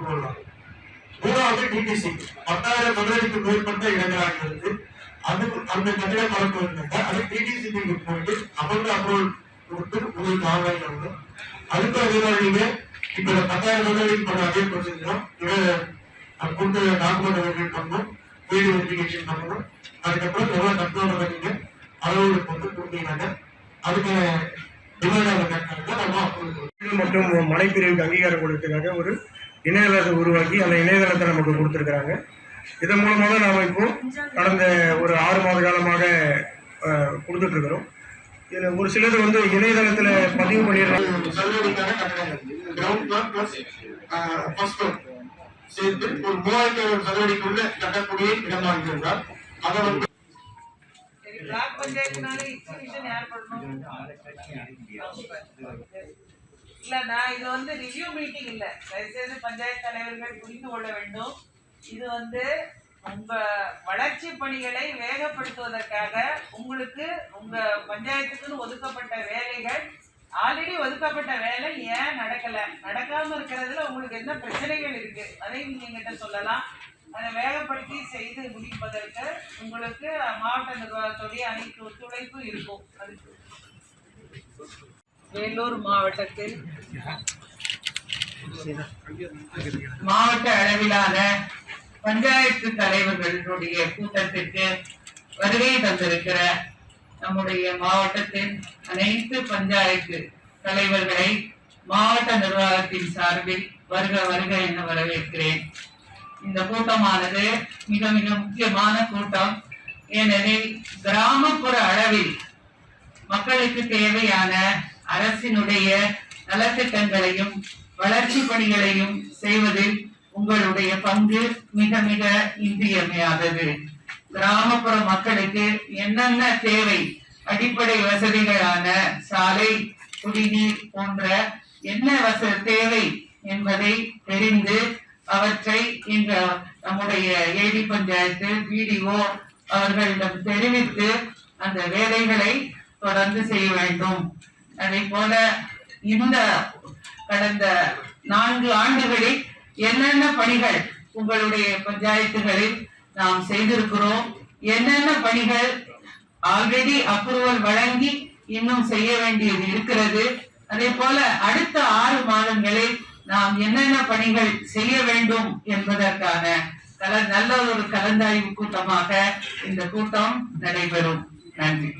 கட்டதுக்கு மூணாவது டிடிசி பத்தாயிரம் சதுரடிக்கு மேற்பட்ட இடங்களாக இருந்து அது அந்த கட்டிட பரப்பு இருந்தாங்க அது டிடிசி போயிட்டு அவங்க அப்ரூவல் கொடுத்து உங்களுக்கு ஆன்லைன் வந்து நீங்க இப்ப பத்தாயிரம் சதுரடிக்கு பண்ண அதே ப்ரொசீஜர் கொடுத்த டாக்குமெண்ட் வெரிஃபை பண்ணணும். வீடு வெரிஃபிகேஷன் பண்ணணும். அதுக்கப்புறம் எவ்வளவு கட்டணம் நீங்க அளவுகளுக்கு வந்து கொடுத்தீங்கன்னா அதுக்கு டிமாண்ட் நம்ம மற்றும் அங்கீகாரம் கொடுத்ததுக்காக ஒரு இணையதளத்தை உருவாக்கி அந்த இணையதளத்தை நமக்கு கொடுத்துருக்குறாங்க. இதன் மூலமாக நாம் இப்போ கடந்த ஒரு ஆறு மாத காலமாக கொடுத்துட்ருக்குறோம். இதில் ஒரு சிலர் வந்து இணையதளத்தில் பதிவு பண்ணிடுறாங்க. சேர்த்து ஒரு மூவாயிரத்தி ஐநூறு சதுரடிக்குள்ள கட்டக்கூடிய இடமாக இருந்தால் அதை வந்து பிளாக் பஞ்சாயத்துனால எக்ஸிபிஷன் இல்ல நான் இது வந்து ரிவ்யூ மீட்டிங் இல்ல. தயவுசெய்து பஞ்சாயத்து தலைவர்கள் புரிந்து கொள்ள வேண்டும். இது வந்து உங்க வளர்ச்சி பணிகளை வேகப்படுத்துவதற்காக உங்களுக்கு உங்க பஞ்சாயத்துக்குன்னு ஒதுக்கப்பட்ட வேலைகள் ஆல்ரெடி ஒதுக்கப்பட்ட வேலை ஏன் நடக்கல? நடக்காம இருக்கிறதுல உங்களுக்கு என்ன பிரச்சனைகள் இருக்கு? அதை நீங்கிட்ட சொல்லலாம். அதை வேகப்படுத்தி செய்து முடிப்பதற்கு உங்களுக்கு மாவட்ட நிர்வாகத்துடைய அனைத்து ஒத்துழைப்பும் இருக்கும். அதுக்கு வேலூர் மாவட்டத்தில் மாவட்ட அளவிலான பஞ்சாயத்து தலைவர்களுடைய கூட்டத்திற்கு வருகை தந்திருக்கிற நம்முடைய மாவட்டத்தின் அனைத்து பஞ்சாயத்து தலைவர்களை மாவட்ட நிர்வாகத்தின் சார்பில் வருக வருக என வரவேற்கிறேன். இந்த கூட்டமானது மிக மிக முக்கியமான கூட்டம். ஏனெனில் கிராமப்புற அளவில் மக்களுக்கு தேவையான அரசினுடைய நலத்திட்டங்களையும் வளர்ச்சி பணிகளையும் செய்வதில் உங்களுடைய பங்கு மிக மிக இன்றியமையாதது. கிராமப்புற மக்களுக்கு என்னென்ன தேவை அடிப்படை வசதிகளான சாலை குடிநீர் போன்ற என்ன வச தேவை என்பதை தெரிந்து அவற்றை இந்த நம்முடைய ஏடி பஞ்சாயத்து பிடிஓ அவர்களிடம் தெரிவித்து அந்த வேலைகளை தொடர்ந்து செய்ய வேண்டும். அதே போல இந்த கடந்த நான்கு ஆண்டுகளில் என்னென்ன பணிகள் உங்களுடைய பஞ்சாயத்துகளில் நாம் செய்திருக்கிறோம்? என்னென்ன பணிகள் ஆல்ரெடி அப்ரூவல் வழங்கி இன்னும் செய்ய வேண்டியது இருக்கிறது? அதே போல அடுத்த ஆறு மாதங்களில் நாம் என்னென்ன பணிகள் செய்ய வேண்டும் என்பதற்கான கல நல்ல ஒரு கலந்தாய்வு கூட்டமாக இந்த கூட்டம் நடைபெறும். நன்றி.